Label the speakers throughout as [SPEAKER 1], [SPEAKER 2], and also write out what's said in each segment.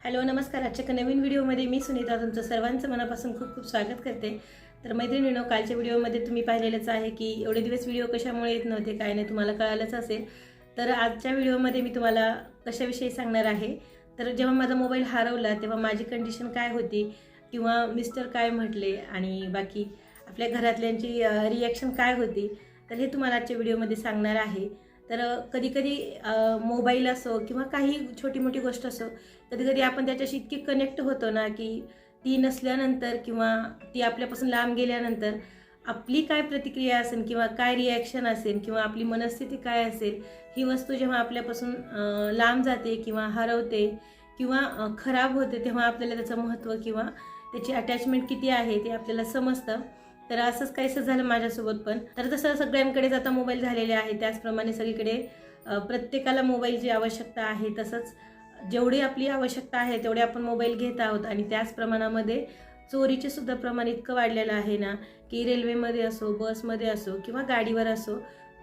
[SPEAKER 1] Hello नमस्कार. आजच्या एका नवीन व्हिडिओमध्ये मी सुनीता तुमचं सर्वांचं मनापासून खूप खूप स्वागत करते. तर मैत्रिणीनो कालच्या व्हिडिओमध्ये तुम्ही पाहिलेलंच आहे की एवढे दिवस व्हिडिओ कशामुळे येत नव्हते काय नाही तुम्हाला कळालंच असेल. तर आजच्या व्हिडिओमध्ये मी तुम्हाला कशाविषयी सांगणार आहे? तर जेव्हा माझा मोबाईल हरवला तेव्हा माझी कंडिशन काय होती किंवा मिस्टर काय म्हटले आणि बाकी आपल्या घरातल्यांची रिॲक्शन काय होती तर हे तुम्हाला आजच्या व्हिडिओमध्ये सांगणार आहे. तर कधीकधी मोबाईल असो किंवा काही छोटी मोठी गोष्ट असो कधी कधी आपण त्याच्याशी इतकी कनेक्ट होतो ना की ती नसल्यानंतर किंवा ती आपल्यापासून लांब गेल्यानंतर आपली काय प्रतिक्रिया असेल किंवा काय रिॲक्शन असेल किंवा आपली मनस्थिती काय असेल ही वस्तू जेव्हा आपल्यापासून लांब जाते किंवा हरवते किंवा खराब होते तेव्हा आपल्याला त्याचं महत्त्व किंवा त्याची अटॅचमेंट किती आहे ते आपल्याला समजतं. तर असंच काहीसं झालं माझ्यासोबत पण. तर जसं सगळ्यांकडेच आता मोबाईल झालेले आहे त्याचप्रमाणे सगळीकडे प्रत्येकाला मोबाईलची आवश्यकता आहे तसंच जेवढी आपली आवश्यकता आहे तेवढे आपण मोबाईल घेत आहोत. आणि त्याच प्रमाणामध्ये चोरीचे सुद्धा प्रमाण इतकं वाढलेलं आहे ना की रेल्वेमध्ये असो बसमध्ये असो किंवा गाडीवर असो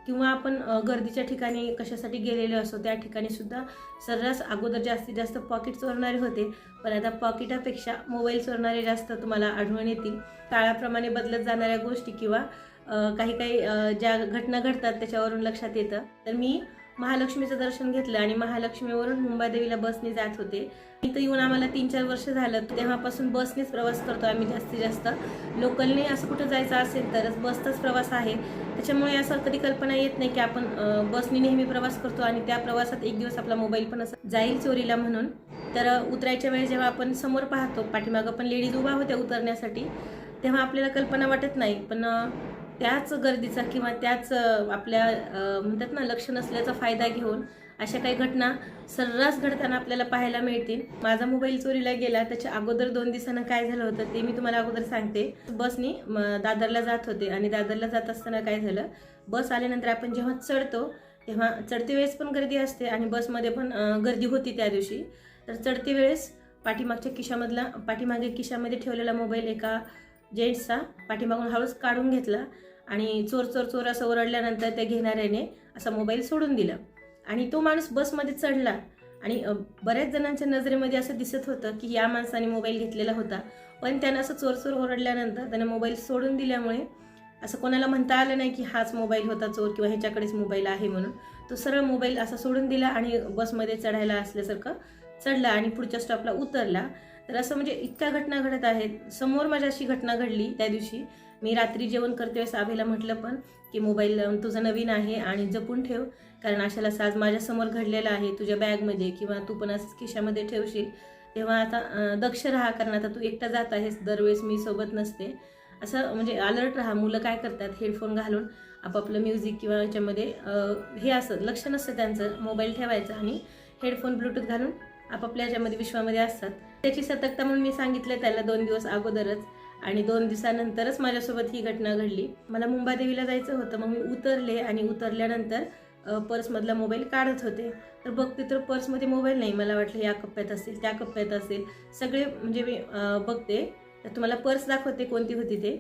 [SPEAKER 1] किंवा आपण गर्दीच्या ठिकाणी कशासाठी गेलेलो असो त्या ठिकाणी सुद्धा सर्रास अगोदर जास्तीत जास्त पॉकेट चोरणारे होते. पण आता पॉकेटापेक्षा मोबाईल चोरणारे जास्त तुम्हाला आढळून येतील. काळाप्रमाणे बदलत जाणाऱ्या गोष्टी किंवा काही काही ज्या घटना घडतात त्याच्यावरून लक्षात येतं. तर मी महालक्ष्मीचं दर्शन घेतलं आणि महालक्ष्मीवरून मुंबादेवीला बसने जात होते. इथं येऊन आम्हाला तीन चार वर्ष झालं. तेव्हापासून बसनेच प्रवास करतो आम्ही जास्तीत जास्त. लोकलने असं कुठं जायचं असेल तरच बसचाच प्रवास आहे. त्याच्यामुळे असं कधी कल्पना येत नाही की आपण बसने नेहमी प्रवास करतो आणि त्या प्रवासात एक दिवस आपला मोबाईल पण असं जाईल चोरीला म्हणून. तर उतरायच्या वेळेस जेव्हा आपण समोर पाहतो पाठीमागं पण लेडीज उभा होत्या उतरण्यासाठी तेव्हा आपल्याला कल्पना वाटत नाही. पण त्याच गर्दीचा किंवा त्याच आपल्या म्हणतात ना लक्ष नसल्याचा फायदा घेऊन अशा काही घटना सर्रास घडताना आपल्याला पाहायला मिळतील. माझा मोबाईल चोरीला गेला त्याच्या अगोदर दोन दिवसानं काय झालं होतं ते मी तुम्हाला अगोदर सांगते. बसनी म, दादरला जात होते आणि दादरला जात असताना काय झालं बस आल्यानंतर आपण जेव्हा चढतो तेव्हा चढते वेळेस पण गर्दी असते आणि बसमध्ये पण गर्दी होती त्या दिवशी. तर चढते वेळेस पाठीमागच्या खिशामधला पाठीमागे खिशामध्ये ठेवलेला मोबाईल एका जेंट्सचा पाठीमागून हळूच काढून घेतला. आणि चोर चोर चोर असं ओरडल्यानंतर त्या घेणाऱ्याने असा मोबाईल सोडून दिला. आणि तो माणूस बसमध्ये चढला. आणि बऱ्याच जणांच्या नजरेमध्ये असं दिसत होतं की या माणसाने मोबाईल घेतलेला होता. पण त्यानं असं चोर चोर ओरडल्यानंतर त्याने मोबाईल सोडून दिल्यामुळे असं कोणाला म्हणता आलं नाही की हाच मोबाईल होता चोर किंवा ह्याच्याकडेच मोबाईल आहे म्हणून. तो सरळ मोबाईल असा सोडून दिला आणि बसमध्ये चढायला असल्यासारखं चढला आणि पुढच्या स्टॉपला उतरला. तर असं म्हणजे इतक्या घटना घडत आहेत. समोर माझ्या अशी घटना घडली त्या दिवशी. मी रात्री जेवण करते वेळेस आभेला म्हटलं पण की मोबाईल तुझा नवीन आहे आणि जपून ठेव. कारण अशाला साज माझ्यासमोर घडलेला आहे तुझ्या बॅगमध्ये किंवा तू पण असंच खिशामध्ये ठेवशील. तेव्हा आता दक्ष राहा कारण आता तू एकटा जात आहेस दरवेळेस मी सोबत नसते. असं म्हणजे अलर्ट राहा मुलं काय करतात हेडफोन घालून आपापलं म्युझिक किंवा याच्यामध्ये हे असं लक्ष नसतं त्यांचं मोबाईल ठेवायचं आणि हेडफोन ब्लूटूथ घालून आपापल्या याच्यामध्ये विश्वामध्ये असतात. त्याची सतर्कता म्हणून मी सांगितलं त्याला दोन दिवस अगोदरच. आणि दोन दिवसानंतरच माझ्यासोबत ही घटना घडली. मला मुंबादेवीला जायचं होतं मग मी उतरले आणि उतरल्यानंतर पर्समधला मोबाईल काढत होते. तर बघते तर पर्समध्ये मोबाईल नाही मला वाटलं या कप्प्यात असेल त्या कप्प्यात असेल. सगळे म्हणजे मी बघते. तर तुम्हाला पर्स दाखवते कोणती होती ते.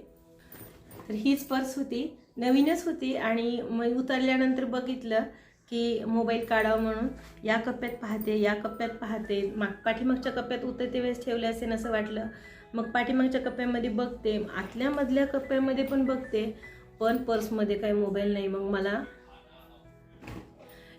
[SPEAKER 1] तर हीच पर्स होती नवीनच होती आणि मग उतरल्यानंतर बघितलं की मोबाईल काढावं म्हणून या कप्प्यात पाहते या कप्प्यात पाहते. माग पाठीमागच्या कप्प्यात उतरते वेळेस ठेवले असेल असं वाटलं. मग पाठीमागच्या कप्प्यामध्ये बघते आतल्या मधल्या कप्प्यामध्ये पण बघते पण पर्समध्ये काही मोबाईल नाही. मग मला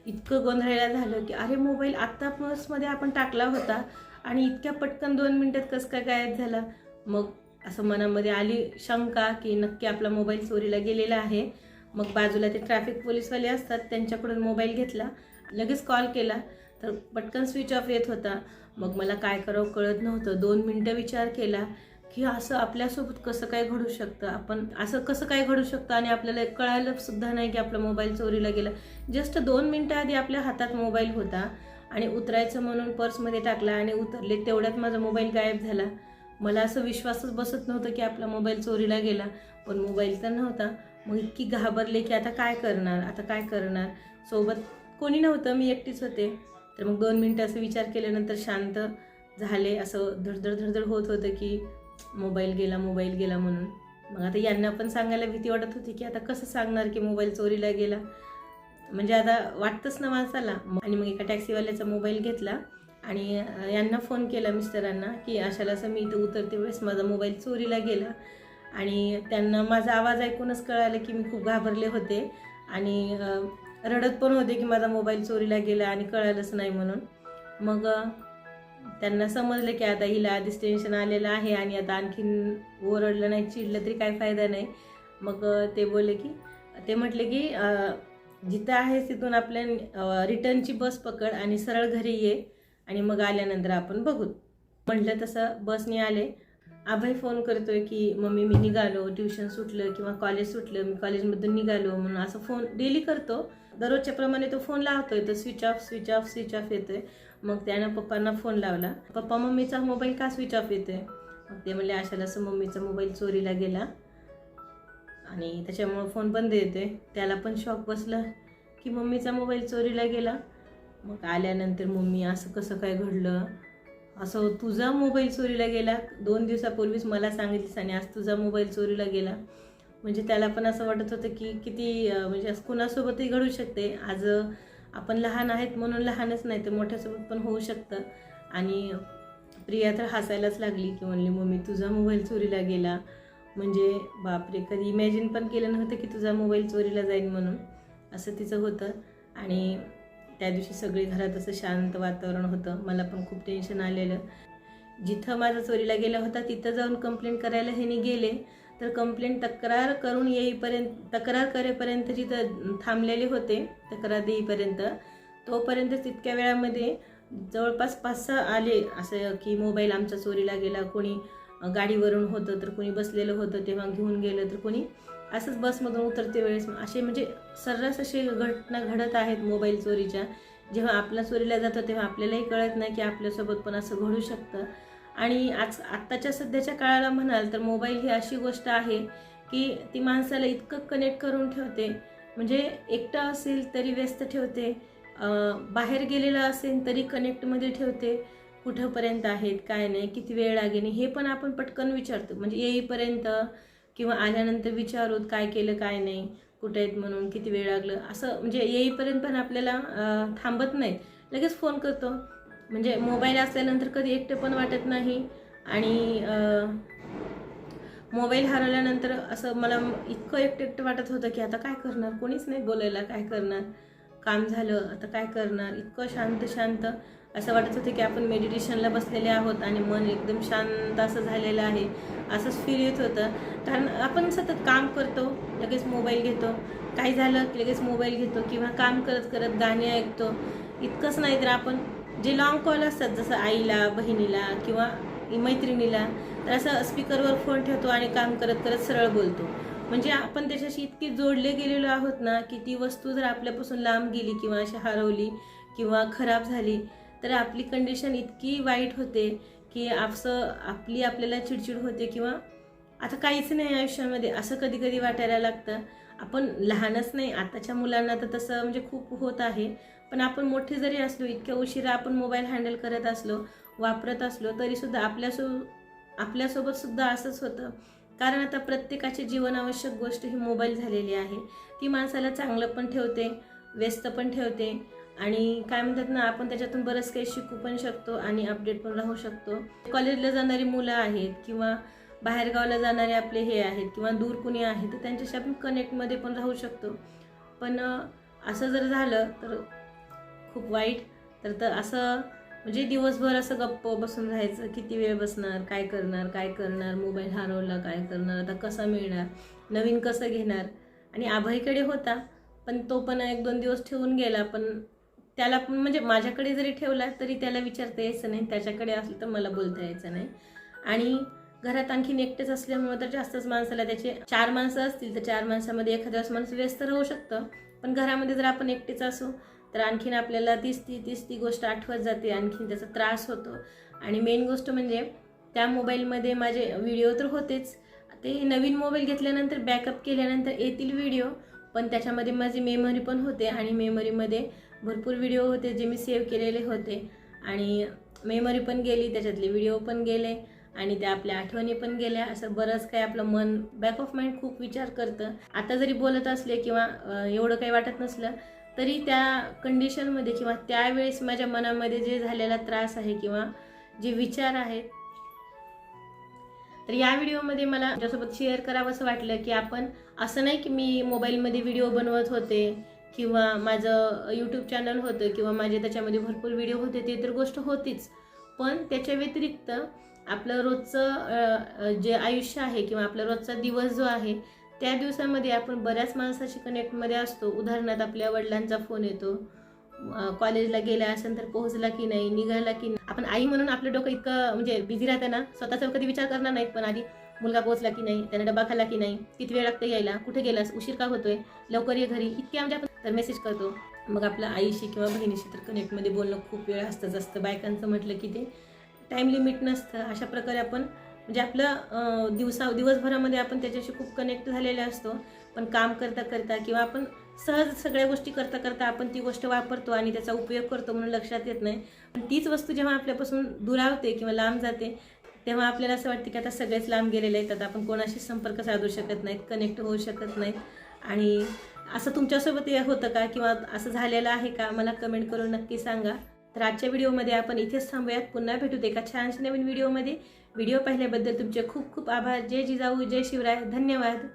[SPEAKER 1] इतकं गोंधळायला झालं की अरे मोबाईल आत्ता पर्समध्ये आपण टाकला होता आणि इतक्या पटकन दोन मिनटात कसं काय गायब झाला? मग असं मनामध्ये आली शंका की नक्की आपला मोबाईल चोरीला गेलेला आहे. मग बाजूला ते ट्रॅफिक पोलीसवाले असतात त्यांच्याकडून मोबाईल घेतला लगेच कॉल केला. तर पटकन स्विच ऑफ येत होता. मग मला काय करावं कळत नव्हतं. दोन मिनटं विचार केला की असं आपल्यासोबत कसं काय घडू शकतं? आपण असं कसं काय घडू शकतं? आणि आपल्याला कळायला सुद्धा नाही की आपला मोबाईल चोरीला गेला. जस्ट दोन मिनटं आधी आपल्या हातात मोबाईल होता आणि उतरायचं म्हणून पर्समध्ये टाकला आणि उतरले तेवढ्यात माझा मोबाईल गायब झाला. मला असं विश्वासच बसत नव्हतं की आपला मोबाईल चोरीला गेला. पण मोबाईल तर नव्हता. मग इतकी घाबरले की आता काय करणार? आता काय करणार? सोबत कोणी नव्हतं. मी एकटीच होते. तर मग दोन मिनटं असं विचार केल्यानंतर शांत झाले. असं धडधड धडधड होत होतं की मोबाईल गेला मोबाईल गेला म्हणून. मग आता यांना पण सांगायला भीती वाटत होती की आता कसं सांगणार की मोबाईल चोरीला गेला? म्हणजे आता वाटतंच ना माणसाला. आणि मग एका टॅक्सीवाल्याचा मोबाईल घेतला आणि यांना फोन केला मिस्टरांना की अशाला असं मी इथं उतरते वेळेस माझा मोबाईल चोरीला गेला. आणि त्यांना माझा आवाज ऐकूनच कळालं की मी खूप घाबरले होते. आणि रडत पण होते की माझा मोबाईल चोरीला गेला आणि कळालंच नाही म्हणून. मग त्यांना समजलं की आता हिला आधीच टेन्शन आलेलं आहे आणि आता आणखीन ओरडलं नाही चिडलं तरी काय फायदा नाही. मग ते बोलले की ते म्हटले की जिथं आहे तिथून आपल्या रिटर्नची बस पकड आणि सरळ घरी ये आणि मग आल्यानंतर आपण बघू. म्हटलं तसं बसने आले. अभय फोन करतोय की मम्मी मी निघालो. ट्युशन सुटलं किंवा कॉलेज सुटलं. मी कॉलेजमधून निघालो. म्हणून असं फोन डेली करतो. दररोजच्या प्रमाणे तो फोन लावतोय तर switch off switch off switch off येतोय. मग त्यानं पप्पांना फोन लावला. पप्पा मम्मीचा मोबाईल का स्विच ऑफ येतोय? मग ते म्हणले आशाला असं मम्मीचा मोबाईल चोरीला गेला. आणि त्याच्यामुळं फोन बंद येतोय. त्याला पण शॉक बसला की मम्मीचा मोबाईल चोरीला गेला. मग आल्यानंतर मम्मी असं कसं काय घडलं? असं तुझा मोबाईल चोरीला गेला? दोन दिवसापूर्वीच मला सांगितलीस आणि आज तुझा मोबाईल चोरीला गेला. म्हणजे त्याला पण असं वाटत होतं की किती म्हणजे असं कुणासोबतही घडू शकते. आज आपण लहान आहेत म्हणून लहानच नाही तर मोठ्यासोबत पण होऊ शकतं. आणि प्रिया तर हसायलाच लागली की म्हणली मम्मी तुझा मोबाईल चोरीला गेला. म्हणजे बापरे कधी इमॅजिन पण केलं नव्हतं की तुझा मोबाईल चोरीला जाईल म्हणून. असं तिचं होतं. आणि त्या दिवशी सगळे घरात असं शांत वातावरण होतं. मला पण खूप टेन्शन आलेलं. जिथं माझा चोरीला गेला होता तिथं जाऊन कंप्लेंट करायला ह्यानी गेले. तर कंप्लेंट तक्रार करून येईपर्यंत तक्रार करेपर्यंत जिथं थांबलेले होते तक्रार देईपर्यंत. तोपर्यंत तितक्या वेळामध्ये जवळपास पाच सहा आले असं की मोबाईल आमचा चोरीला गेला कोणी गाडीवरून होतं तर कोणी बसलेलं होतं तेव्हा घेऊन गेलं तर कोणी असंच बसमधून उतरते वेळेस. असे म्हणजे सर्रास असे घटना घडत आहेत मोबाईल चोरीच्या. जेव्हा आपला चोरीला जातो तेव्हा आपल्यालाही कळत नाही की आपल्यासोबत पण असं घडू शकतं. आणि आज आत्ताच्या सध्याच्या काळाला म्हणाल तर मोबाईल ही अशी गोष्ट आहे की ती माणसाला इतकं कनेक्ट करून ठेवते. म्हणजे एकटा असेल तरी व्यस्त ठेवते. बाहेर गेलेला असेल तरी कनेक्टमध्ये ठेवते. कुठंपर्यंत आहेत काय नाही किती वेळ लागेल हे पण आपण पटकन विचारतो. म्हणजे येईपर्यंत किंवा आल्यानंतर विचारूत काय केलं काय नाही कुठे आहेत म्हणून किती वेळ लागलं असं म्हणजे येईपर्यंत पण आपल्याला थांबत नाही लगेच फोन करतो. म्हणजे मोबाईल असल्यानंतर कधी एकटं पण वाटत नाही. आणि मोबाईल हरवल्यानंतर असं मला इतकं एकटं एकटं वाटत होतं की आता काय करणार? कोणीच नाही बोलायला काय करणार? काम झालं आता काय करणार? इतकं शांत शांत असं वाटत होतं की आपण मेडिटेशनला बसलेले आहोत आणि मन एकदम शांत असं झालेलं आहे. असंच फील येत होतं. कारण आपण सतत काम करतो लगेच मोबाईल घेतो. काही झालं की लगेच मोबाईल घेतो किंवा काम करत करत गाणे ऐकतो. इतकंच नाही तर आपण जे लाँग कॉल असतात जसं आईला बहिणीला किंवा मैत्रिणीला तर असं स्पीकरवर फोन ठेवतो आणि काम करत करत सरळ बोलतो. म्हणजे आपण त्याच्याशी इतकी जोडले गेलेलो आहोत ना की ती वस्तू जर आपल्यापासून लांब गेली किंवा अशी हरवली किंवा खराब झाली तर आपली कंडिशन इतकी वाईट होते की असं आपली आपल्याला चिडचिड होते किंवा आता काहीच नाही आयुष्यामध्ये असं कधी कधी वाटायला लागतं. आपण लहानच नाही आताच्या मुलांना तर तसं म्हणजे खूप होत आहे. पण आपण मोठे जरी असलो इतक्या उशिरा आपण मोबाईल हँडल करत असलो वापरत असलो तरीसुद्धा आपल्यासो आपल्यासोबतसुद्धा असंच होतं. कारण आता प्रत्येकाची जीवनावश्यक गोष्ट ही मोबाईल झालेली आहे. ती माणसाला चांगलं पण ठेवते व्यस्त पण ठेवते आणि काय म्हणतात ना आपण त्याच्यातून बरंच काही शिकू पण शकतो आणि अपडेट पण राहू शकतो. कॉलेजला जाणारी मुलं आहेत किंवा बाहेरगावला जाणारे आपले हे आहेत किंवा दूर कुणी आहे तर त्यांच्याशी आपण कनेक्टमध्ये पण राहू शकतो. पण असं जर झालं तर खूप वाईट. तर तर असं म्हणजे दिवसभर असं गप्प बसून राहायचं किती वेळ बसणार काय करणार काय करणार मोबाईल हरवला काय करणार आता कसा मिळणार नवीन कसं घेणार? आणि आभाईकडे होता पण तो पण एक दोन दिवस ठेवून गेला पण त्याला पण म्हणजे माझ्याकडे जरी ठेवला तरी त्याला विचारता यायचं नाही त्याच्याकडे असलं तर मला बोलता यायचं नाही. आणि घरात आणखीन एकटेच असल्यामुळे तर जास्तच माणसाला त्याचे चार माणसं असतील तर चार माणसामध्ये एखाद्या वेळेस माणूस व्यस्त राहू शकतं. पण घरामध्ये जर आपण एकटेच असू तर आणखीन आपल्याला तीच ती तीच ती गोष्ट आठवत जाते आणखीन त्याचा त्रास होतो. आणि मेन गोष्ट म्हणजे त्या मोबाईलमध्ये माझे व्हिडिओ तर होतेच. ते नवीन मोबाईल घेतल्यानंतर बॅकअप केल्यानंतर येतील व्हिडिओ पण त्याच्यामध्ये माझी मेमरी पण होते आणि मेमरीमध्ये भरपूर व्हिडिओ होते जे मी सेव्ह केलेले होते. आणि मेमरी पण गेली त्याच्यातले व्हिडिओ पण गेले आणि त्या आपल्या आठवणी पण गेल्या. असं बरंच काही आपलं मन बॅक ऑफ माइंड खूप विचार करतं. आता जरी बोलत असले किंवा एवढं काही वाटत नसलं तरी त्या कंडिशनमध्ये किंवा त्यावेळेस माझ्या मनामध्ये जे झालेला त्रास आहे किंवा जे विचार आहेत तर या व्हिडिओमध्ये मला त्याच्यासोबत शेअर करावं असं वाटलं की आपण असं नाही की मी मोबाईलमध्ये व्हिडिओ बनवत होते किंवा माझं यूट्यूब चॅनल होतं किंवा माझे त्याच्यामध्ये भरपूर व्हिडिओ होते ते तर गोष्ट होतीच. पण त्याच्या व्यतिरिक्त आपलं रोजचं जे आयुष्य आहे किंवा आपला रोजचा दिवस जो आहे त्या दिवसामध्ये आपण बऱ्याच माणसाशी कनेक्टमध्ये असतो. उदाहरणार्थ आपल्या वडिलांचा फोन येतो. कॉलेजला गेला असेल तर पोहोचला की नाही निघाला की नाही. आपण आई म्हणून आपलं डोकं इतकं म्हणजे बिझी राहतं ना स्वतःचा कधी विचार करणार नाहीत. पण आधी मुलगा पोहोचला की नाही त्याने डबा खाल्ला की नाही किती वेळ लागतं यायला कुठे गेलास उशीर का होतोय लवकर ये घरी इतके म्हणजे आपण तर मेसेज करतो. मग आपल्या आईशी किंवा बहिणीशी तर कनेक्टमध्ये बोलणं खूप वेळ असतंच असतं बायकांचं म्हटलं की ते टाईम लिमिट नसतं. अशा प्रकारे आपण म्हणजे आपलं दिवसा दिवसभरामध्ये आपण त्याच्याशी खूप कनेक्ट झालेले असतो. पण काम करता करता किंवा आपण सहज सगळ्या गोष्टी करता करता आपण ती गोष्ट वापरतो आणि त्याचा उपयोग करतो म्हणून लक्षात येत नाही. पण तीच वस्तू जेव्हा आपल्यापासून दुरावते किंवा लांब जाते तेव्हा आपल्याला असं वाटतं की आता सगळेच लांब गेलेले आहेत आता आपण कोणाशी संपर्क साधू शकत नाहीत कनेक्ट होऊ शकत नाहीत. आणि असं तुमच्यासोबत हे होतं का? किंवा असं झालेलं आहे का? मला कमेंट करून नक्की सांगा. तर आजच्या व्हिडिओमध्ये आपण इथेच थांबूयात. पुन्हा भेटूत एका छानशा नवीन व्हिडिओमध्ये व्हिडिओ पाहिल्याबद्दल तुमचे खूप खूप आभार. जय जिजाऊ जय शिवराय. धन्यवाद.